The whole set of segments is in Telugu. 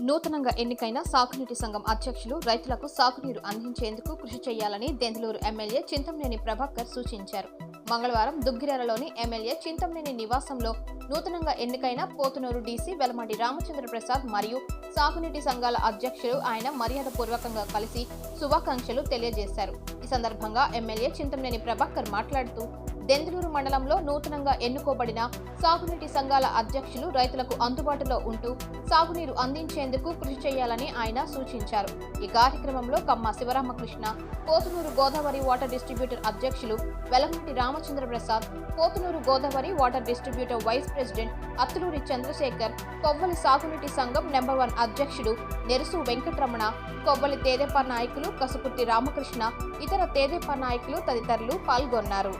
నూతనంగా ఎన్నికైన సాగునీటి సంఘం అధ్యక్షులు రైతులకు సాగునీరు అందించేందుకు కృషి చేయాలని దెందులూరు ఎమ్మెల్యే చింతంనేని ప్రభాకర్ సూచించారు. మంగళవారం దుగ్గిరాలలోని ఎమ్మెల్యే చింతమనేని నివాసంలో నూతనంగా ఎన్నికైన పోతునూరు డీసీ వెలమండి రామచంద్ర ప్రసాద్ మరియు సాగునీటి సంఘాల అధ్యక్షులు ఆయన మర్యాదపూర్వకంగా కలిసి శుభాకాంక్షలు తెలియజేశారు. ఈ సందర్భంగా ఎమ్మెల్యే చింతమనేని ప్రభాకర్ మాట్లాడుతూ దెందులూరు మండలంలో నూతనంగా ఎన్నుకోబడిన సాగునీటి సంఘాల అధ్యక్షులు రైతులకు అందుబాటులో ఉంటూ సాగునీరు అందించేందుకు కృషి చేయాలని ఆయన సూచించారు. ఈ కార్యక్రమంలో కమ్మ శివరామకృష్ణ పోతునూరు గోదావరి వాటర్ డిస్ట్రిబ్యూటర్ అధ్యక్షులు Velaganti Ramachandra Prasad Pothunuru Godavari water distributor vice president Atthuluri Chandrasekhar Kovvali సాగునీటి సంఘం నెంబర్ వన్ అధ్యక్షుడు నెరుసు వెంకటరమణ కొవ్వలి తేదేపా నాయకులు కసుకుర్తి రామకృష్ణ ఇతర తేదేపా నాయకులు తదితరులు పాల్గొన్నారు.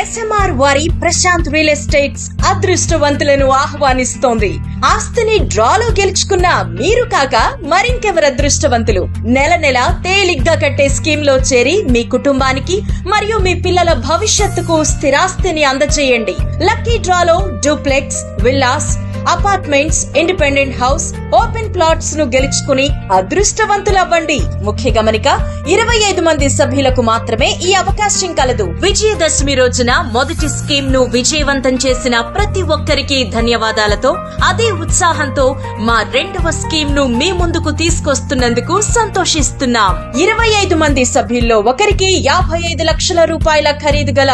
ఎస్ఎంఆర్ వారి ప్రశాంత్ రియల్ ఎస్టేట్స్ అదృష్టవంతులను ఆహ్వానిస్తోంది. ఆస్తిని డ్రాలో గెలుచుకున్న మీరు కాక మరింకెవరు అదృష్టవంతులు? నెల నెల తేలిగ్గా కట్టే స్కీమ్లో చేరి మీ కుటుంబానికి మరియు మీ పిల్లల భవిష్యత్తుకు స్థిరాస్తిని అందజేయండి లక్కీ డ్రాలో duplex villas apartments independent house open ప్లాట్స్ను గెలుచుకుని అదృష్టవంతులవ్వండి. ముఖ్య గమనిక ఇరవై ఐదు మంది సభ్యులకు మాత్రమే ఈ అవకాశం కలదు. విజయదశమి రోజున మొదటి స్కీమ్ను విజయవంతం చేసిన ప్రతి ఒక్కరికి ధన్యవాదాలతో అదే ఉత్సాహంతో మా రెండవ స్కీమ్ను మీ ముందుకు తీసుకొస్తున్నందుకు సంతోషిస్తున్నాం. ఇరవై ఐదు మంది సభ్యుల్లో ఒకరికి యాభై ఐదు లక్షల రూపాయల ఖరీదు గల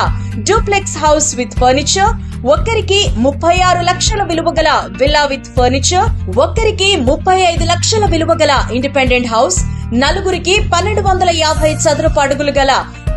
డూప్లెక్స్ హౌస్ విత్ ఫర్నిచర్ ఒక్కరికి ముప్పై ఆరు లక్షల విలువ గల విల్లా విత్ ఫర్నిచర్ ఒక్కరికి ముప్పై ఐదు లక్షల విలువ గల ఇండిపెండెంట్ హౌస్ నలుగురికి పన్నెండు వందల యాభై చదరపు అడుగులు గల